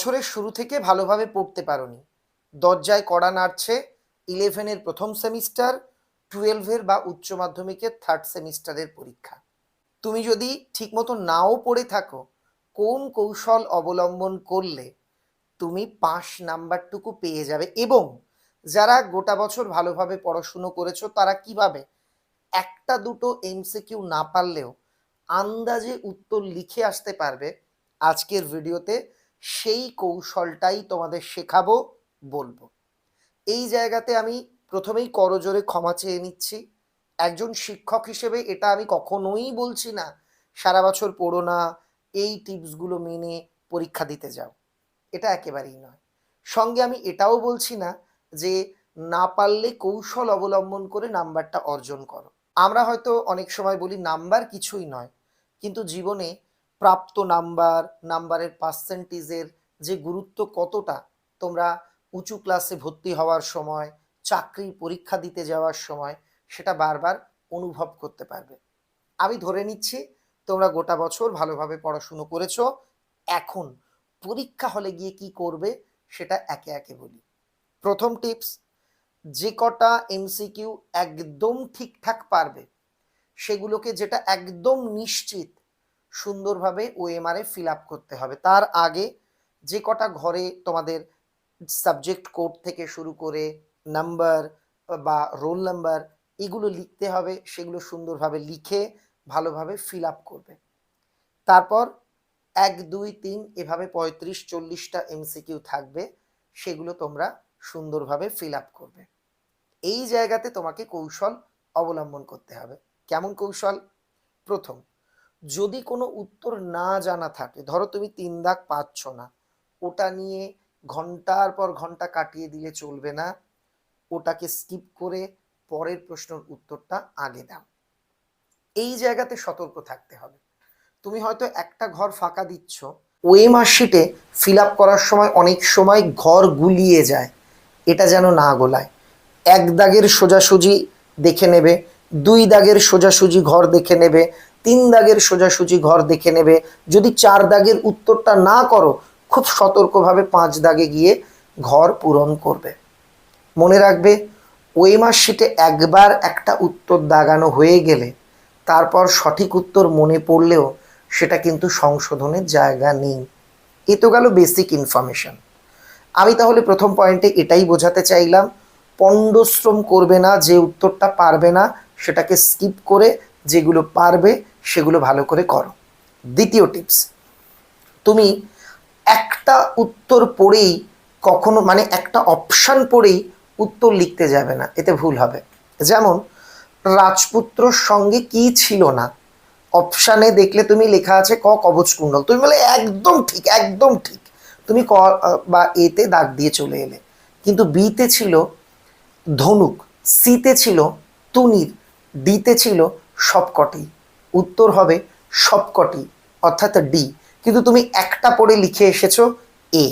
বছরের শুরু থেকে ভালোভাবে পড়তে পারোনি। দরজায় কড়া নাড়ছে ইলেভেনের প্রথম সেমিস্টার টুয়েলভের বা উচ্চ মাধ্যমিকের থার্ড সেমিস্টারের পরীক্ষা। তুমি যদি ঠিকমতো নাও পড়ে থাকো, কোন কৌশল অবলম্বন করলে তুমি পাস নাম্বারটুকু পেয়ে যাবে এবং যারা গোটা বছর ভালোভাবে পড়াশুনো করেছ, তারা কীভাবে একটা দুটো এমসিকিউ না পারলেও আন্দাজে উত্তর লিখে আসতে পারবে আজকের ভিডিওতে সেই কৌশলটাই তোমাদের শেখাবো, বলব। এই জায়গাতে আমি প্রথমেই করজোরে ক্ষমা চেয়ে নিচ্ছি। একজন শিক্ষক হিসেবে এটা আমি কখনোই বলছি না, সারা বছর পড়ো না, এই টিপসগুলো মেনে পরীক্ষা দিতে যাও। এটা একেবারেই নয়। সঙ্গে আমি এটাও বলছি না যে, না পারলে কৌশল অবলম্বন করে নাম্বারটা অর্জন করো। আমরা হয়তো অনেক সময় বলি, নাম্বার কিছুই নয়। কিন্তু জীবনে প্রাপ্ত নাম্বার, নাম্বারের পার্সেন্টেজের যে গুরুত্ব কতটা, তোমরা উঁচু ক্লাসে ভর্তি হওয়ার সময় চাকরির পরীক্ষা দিতে যাওয়ার সময়, সেটা বারবার অনুভব করতে পারবে। আমি ধরে নিচ্ছি, তোমরা গোটা বছর ভালোভাবে পড়াশুনো করেছ, এখন পরীক্ষা হলে গিয়ে কি করবে, সেটা একে একে বলি। প্রথম টিপস যে কটা এমসিকিউ একদম ঠিকঠাক পারবে, সেগুলোকে যেটা একদম নিশ্চিত সুন্দরভাবে ওএমআরে ফিল আপ করতে হবে। তার আগে যে কটা ঘরে তোমাদের সাবজেক্ট কোড থেকে শুরু করে নাম্বার বা রোল নাম্বার এগুলো লিখতে হবে, সেগুলো সুন্দরভাবে লিখে ভালোভাবে ফিল আপ করবে। তারপর এক, দুই, তিন এভাবে পঁয়ত্রিশ, চল্লিশটা এমসিকিউ থাকবে, সেগুলো তোমরা সুন্দরভাবে ফিল আপ করবে। এই জায়গাতে তোমাকে কৌশল অবলম্বন করতে হবে। কেমন কৌশল? প্রথম যদি কোনো উত্তর না জানা থাকে, ধরো তুমি তিন দাগ পাচ্ছ না, ওটা নিয়ে ঘণ্টার পর ঘণ্টা কাটিয়ে দিলে চলবে না, ওটাকে স্কিপ করে পরের প্রশ্নের উত্তরটা আগে দাও। এই জায়গাতে সতর্ক থাকতে হবে। তুমি হয়তো একটা ঘর ফাঁকা দিচ্ছ, ওই মার্কশিটে ফিল আপ করার সময় অনেক সময় ঘর গুলিয়ে যায়, এটা যেন না গোলায়। এক দাগের সোজাসুজি দেখে নেবে, দুই দাগের সোজাসুজি ঘর দেখে নেবে তিন দাগের সোজাসুজি ঘর দেখে নেবে। যদি চার দাগের উত্তরটা না করো, খুব সতর্কভাবে পাঁচ দাগে গিয়ে ঘর পূরণ করবে। মনে রাখবে, ওই মার্কশিটে একবার একটা উত্তর দাগানো হয়ে গেলে, তারপর সঠিক উত্তর মনে পড়লেও সেটা কিন্তু সংশোধনের জায়গা নেই। এ তো গেল বেসিক ইনফরমেশন আমি তাহলে প্রথম পয়েন্টে এটাই বোঝাতে চাইলাম পণ্ডশ্রম করবে না, যে উত্তরটা পারবে না, সেটাকে স্কিপ করে যেগুলো পারবে, সেগুলো ভালো করে করো। দ্বিতীয় টিপস তুমি একটা উত্তর পড়েই কখনো মানে একটা অপশান পড়েই উত্তর লিখতে যাবে না, এতে ভুল হবে। যেমন, রাজপুত্রর সঙ্গে কি ছিল না? অপশানে দেখলে তুমি লেখা আছে ক কবচ কুণ্ডল। তুমি বলে, একদম ঠিক একদম ঠিক। তুমি ক বা এতে দাগ দিয়ে চলে এলে। কিন্তু বিতে ছিল ধনুক সিতে ছিল তুনির ডিতে ছিল সবকটি। উত্তর হবে সবকটি, অর্থাৎ ডি কিন্তু তুমি একটা পড়ে লিখে এসেছ এ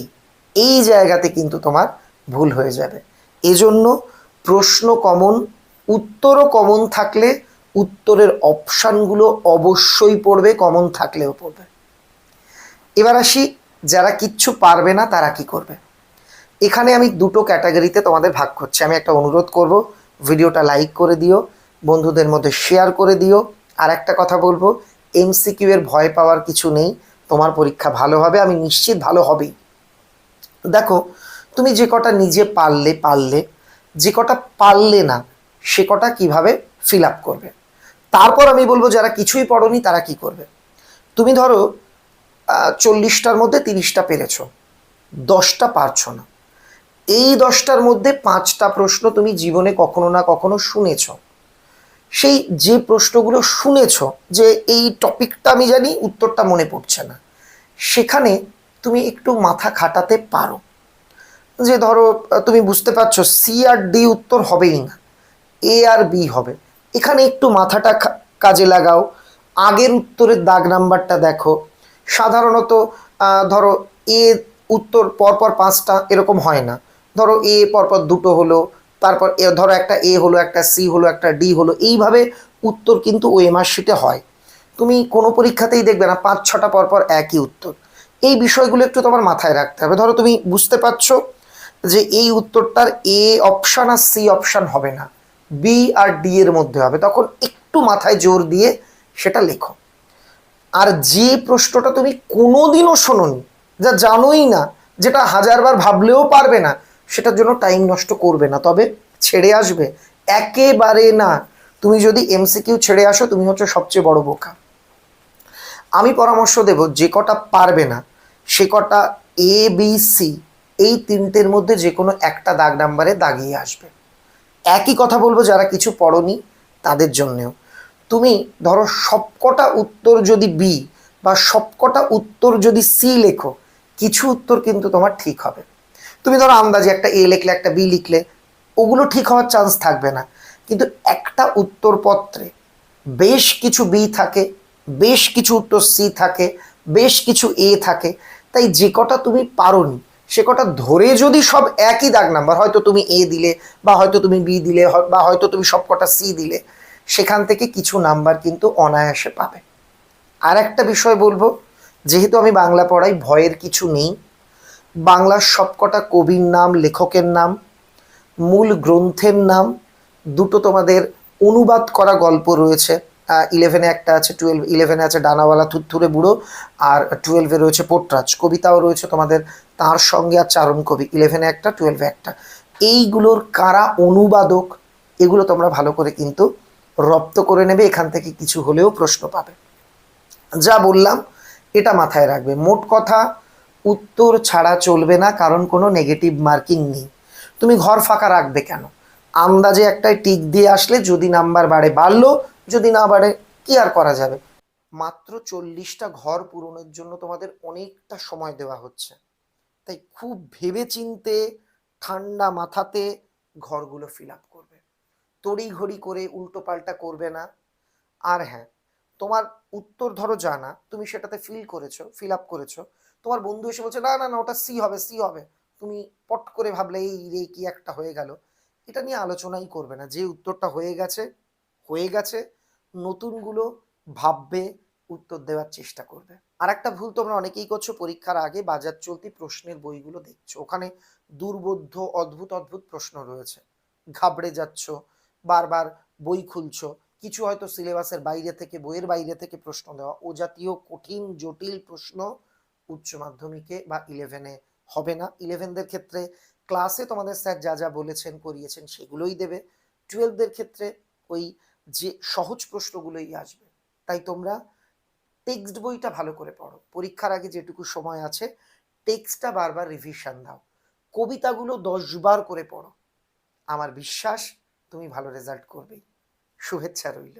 এই জায়গাতে কিন্তু তোমার ভুল হয়ে যাবে। এজন্য প্রশ্ন কমন, উত্তরও কমন থাকলে উত্তরের অপশানগুলো অবশ্যই পড়বে, কমন থাকলেও পড়বে। এবার আসি, যারা কিচ্ছু পারবে না, তারা কি করবে? এখানে আমি দুটো ক্যাটাগরিতে তোমাদের ভাগ করছি। আমি একটা অনুরোধ করব, ভিডিওটা লাইক করে দিও বন্ধুদের মধ্যে শেয়ার করে দিও। আর একটা কথা বলব এমসিকিউ এর ভয় পাওয়ার কিছু নেই। তোমার পরীক্ষা ভালো হবে, আমি নিশ্চিত ভালো হবেই। দেখো, তুমি যে কটা নিজে পারলে পারলে, যে কটা পারলে না, সে কটা কীভাবে ফিল আপ করবে? তারপর আমি বলব, যারা কিছুই পড়নি, তারা কি করবে? তুমি ধরো চল্লিশটার মধ্যে তিরিশটা পেরেছ, দশটা পারছ না। এই দশটার মধ্যে পাঁচটা প্রশ্ন তুমি জীবনে কখনো না কখনো শুনেছ। সেই যে প্রশ্নগুলো শুনেছ যে এই টপিকটা আমি জানি, উত্তরটা মনে পড়ছে না। সেখানে তুমি একটু মাথা খাটাতে পারো। যে ধরো, তুমি বুঝতে পারছ সি আর ডি উত্তর হবেই না। এ আর বি হবে। এখানে একটু মাথাটা কাজে লাগাও। আগের উত্তরের দাগ নাম্বারটা দেখো। সাধারণত ধরো এ উত্তর পরপর পাঁচটা এরকম হয় না। ধরো এ পরপর দুটো হলো তারপর ধরো একটা এ হলো, একটা সি হলো, একটা ডি হলো, এইভাবে উত্তর কিন্তু ওই মার্কশিটে হয়। তুমি কোনো পরীক্ষাতেই দেখবে না, পাঁচ ছটা পরপর একই উত্তর। এই বিষয়গুলো একটু তোমার মাথায় রাখতে হবে। ধরো তুমি বুঝতে পারছ যে এই উত্তরটার এ অপশান আর সি অপশান হবে না। বি আর ডি এর মধ্যে হবে। তখন একটু মাথায় জোর দিয়ে সেটা লেখো। আর যে প্রশ্নটা তুমি কোনোদিনও শোনোনি, যা জানোই না, যেটা হাজারবার ভাবলেও পারবে না সেটার জন্য টাইম নষ্ট করবে না। তবে ছেড়ে আসবে? একেবারে না। তুমি যদি এমসিকিউ ছেড়ে আসো, তুমি হচ্ছে সবচেয়ে বড় বোকা। আমি পরামর্শ দেব, যে কটা পারবে না, সে কটা এ বি সি এই তিনটের মধ্যে যে কোনো একটা দাগ নাম্বারে দাগিয়ে আসবে। একই কথা বলব যারা কিছু পড়নি তাদের জন্যেও। তুমি ধরো সবকটা উত্তর যদি বি বা সবকটা উত্তর যদি সি লেখো, কিছু উত্তর কিন্তু তোমার ঠিক হবে। তুমি ধরো আন্দাজে একটা এ লিখলে, একটা বি লিখলে, ওগুলো ঠিক হওয়ার চান্স থাকবে না। কিন্তু একটা উত্তরপত্রে বেশ কিছু বি থাকে, বেশ কিছু উত্তর সি থাকে, বেশ কিছু এ থাকে, তাই যে কটা তুমি পারোনি, সে কটা ধরে যদি সব একই দাগ নাম্বার, হয়তো তুমি এ দিলে, বা হয়তো তুমি বি দিলে বা হয়তো তুমি সব কটা সি দিলে, সেখান থেকে কিছু নাম্বার কিন্তু অনায়াসে পাবে। আর একটা বিষয় বলব, যেহেতু আমি বাংলা পড়াই, ভয়ের কিছু নেই বাংলার সবকটা কবির নাম, লেখকের নাম, মূল গ্রন্থের নাম, দুটো তোমাদের অনুবাদ করা গল্প রয়েছে। ইলেভেনে একটা আছে টুয়েলভ ইলেভেনে আছে ডানাওয়ালা থুরথুরে বুড়ো, আর টুয়েলভে রয়েছে পোটরাজ। কবিতাও রয়েছে তোমাদের তার সঙ্গে আর চারণ কবি। ইলেভেনে একটা টুয়েলভে একটা। এইগুলোর কারা অনুবাদক, এগুলো তোমরা ভালো করে কিন্তু রপ্ত করে নেবে, এখান থেকে কিছু হলেও প্রশ্ন পাবে। যা বললাম, এটা মাথায় রাখবে। মোট কথা উত্তর ছাড়া চলবে না, কারণ কোনো নেগেটিভ মার্কিং নেই। তুমি ঘর ফাঁকা রাখবে কেন? আন্দাজে একটাই টিক দিয়ে আসলে যদি নাম্বার বাড়ে বাড়লো, যদি না বাড়ে, কি আর করা যাবে? মাত্র চল্লিশটা ঘর পূরণের জন্য তোমাদের অনেকটা সময় দেওয়া হচ্ছে। তাই খুব ভেবে চিনতে ঠান্ডা মাথাতে ঘরগুলো ফিল আপ করবে। তড়িঘড়ি করে উল্টো পাল্টা করবে না। আর হ্যাঁ তোমার উত্তর ধরো জানা, তুমি সেটাতে ফিল করেছ ফিল আপ করেছ। তোমার বন্ধু এসে বলছে, না না না, ওটা সি হবে সি হবে। তুমি পট করে ভাবলে, এই রে, কি একটা হয়ে গেল। এটা নিয়ে আলোচনাই করবে না। যে উত্তরটা হয়ে গেছে হয়ে গেছে, নতুনগুলো ভাববে, উত্তর দেওয়ার চেষ্টা করবে। আর একটা ভুল তোমরা অনেকেই করছ, পরীক্ষার আগে বাজার চলতি প্রশ্নের বইগুলো দেখছ। ওখানে দুর্বোধ্য, অদ্ভুত অদ্ভুত প্রশ্ন রয়েছে। ঘাবড়ে যাচ্ছ, বারবার বই খুলছো। কিছু হয়তো সিলেবাসের বাইরে থেকে, বইয়ের বাইরে থেকে প্রশ্ন দেওয়া। ও জাতীয় কঠিন, জটিল প্রশ্ন উচ্চ মাধ্যমিকে বা ইলেভেনে হবে না। ইলেভেনদের ক্ষেত্রে ক্লাসে তোমাদের স্যার যা যা বলেছেন, করিয়েছেন, সেগুলোই দেবে। টুয়েলভদের ক্ষেত্রে ওই যে সহজ প্রশ্নগুলোই আসবে, তাই তোমরা টেক্সট বইটা ভালো করে পড়ো। পরীক্ষার আগে যেটুকু সময় আছে টেক্সটটা বারবার রিভিশন দাও। কবিতাগুলো দশবার করে পড়ো। আমার বিশ্বাস, তুমি ভালো রেজাল্ট করবেই। শুভেচ্ছা রইল।